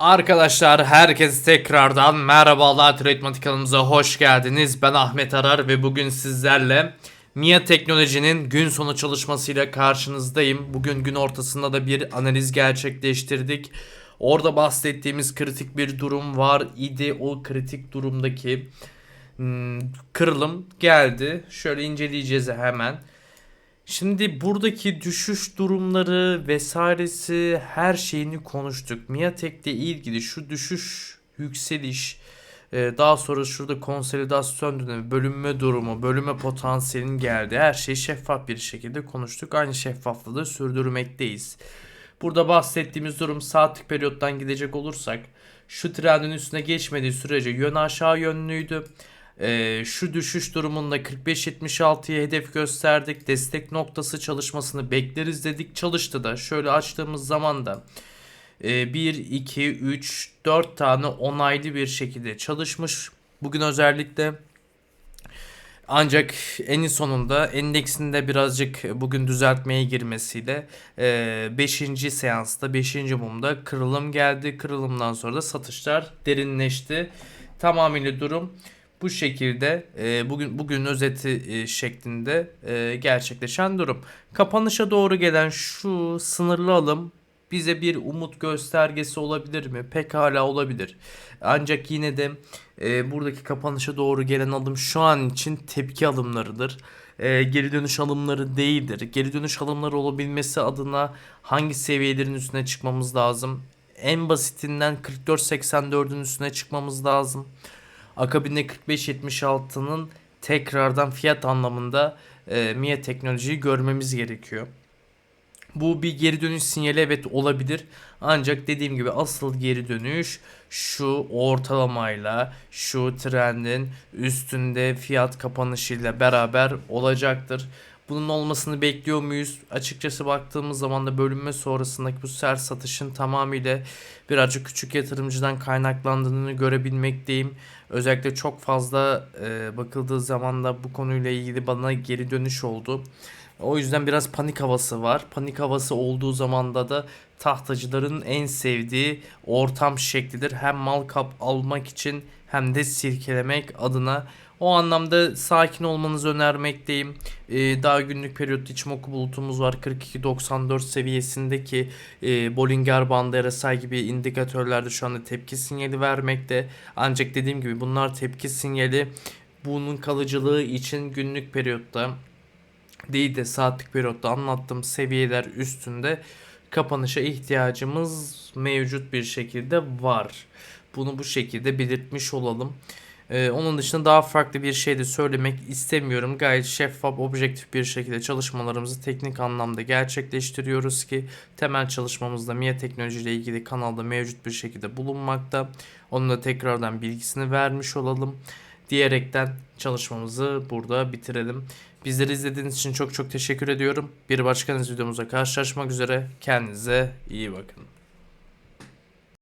Arkadaşlar herkese tekrardan merhabalar Tretmatik kanalımıza hoş geldiniz. Ben Ahmet Arar ve bugün sizlerle Mia Teknoloji'nin gün sonu çalışmasıyla karşınızdayım. Bugün gün ortasında da bir analiz gerçekleştirdik. Orada bahsettiğimiz kritik bir durum var idi. O kritik durumdaki hmm, kırılım geldi. Şöyle inceleyeceğiz hemen. Şimdi buradaki düşüş durumları vesairesi her şeyini konuştuk. Miatek'le ilgili şu düşüş, yükseliş, e, daha sonra şurada konsolidasyon dönemi, bölünme durumu, bölünme potansiyelinin geldi. Her şeyi şeffaf bir şekilde konuştuk. Aynı şeffaflığı da sürdürmekteyiz. Burada bahsettiğimiz durum saatlik periyottan gidecek olursak şu trendin üstüne geçmediği sürece yön aşağı yönlüydü. Ee, şu düşüş durumunda 45-76'ya hedef gösterdik. Destek noktası çalışmasını bekleriz dedik. Çalıştı da. Şöyle açtığımız zaman da 1, 2, 3, 4 tane onaylı bir şekilde çalışmış. Bugün özellikle ancak en sonunda endeksinde birazcık bugün düzeltmeye girmesiyle 5. seansta 5. mumda kırılım geldi. Kırılımdan sonra da satışlar derinleşti. Tamamıyla durum bu şekilde e, bugün bugün özeti e, şeklinde e, gerçekleşen durum. Kapanışa doğru gelen şu sınırlı alım bize bir umut göstergesi olabilir mi? Pekala olabilir. Ancak yine de e, buradaki kapanışa doğru gelen alım şu an için tepki alımlarıdır. E, geri dönüş alımları değildir. Geri dönüş alımları olabilmesi adına hangi seviyelerin üstüne çıkmamız lazım? En basitinden 44.84'ün üstüne çıkmamız lazım. Akabinde 4576'nın tekrardan fiyat anlamında e, Mia teknolojiyi görmemiz gerekiyor. Bu bir geri dönüş sinyali evet olabilir. Ancak dediğim gibi asıl geri dönüş şu ortalamayla şu trendin üstünde fiyat kapanışıyla beraber olacaktır. Bunun olmasını bekliyor muyuz? Açıkçası baktığımız zaman da bölünme sonrasındaki bu sert satışın tamamıyla birazcık küçük yatırımcıdan kaynaklandığını görebilmekteyim. Özellikle çok fazla e, bakıldığı zaman da bu konuyla ilgili bana geri dönüş oldu. O yüzden biraz panik havası var. Panik havası olduğu zamanda da tahtacıların en sevdiği ortam şeklidir. Hem mal kap almak için hem de sirkelemek adına. O anlamda sakin olmanızı önermekteyim. Ee, daha günlük periyot içimoku bulutumuz var. 42.94 seviyesindeki e, Bollinger bandı RSI gibi indikatörlerde şu anda tepki sinyali vermekte. Ancak dediğim gibi bunlar tepki sinyali. Bunun kalıcılığı için günlük periyotta değil de saatlik periyotta anlattığım seviyeler üstünde kapanışa ihtiyacımız mevcut bir şekilde var. Bunu bu şekilde belirtmiş olalım. Ee, onun dışında daha farklı bir şey de söylemek istemiyorum. Gayet şeffaf, objektif bir şekilde çalışmalarımızı teknik anlamda gerçekleştiriyoruz ki temel çalışmamızda MIA teknoloji ile ilgili kanalda mevcut bir şekilde bulunmakta. Onun da tekrardan bilgisini vermiş olalım diyerekten çalışmamızı burada bitirelim. Bizleri izlediğiniz için çok çok teşekkür ediyorum. Bir başka videomuzda karşılaşmak üzere. Kendinize iyi bakın.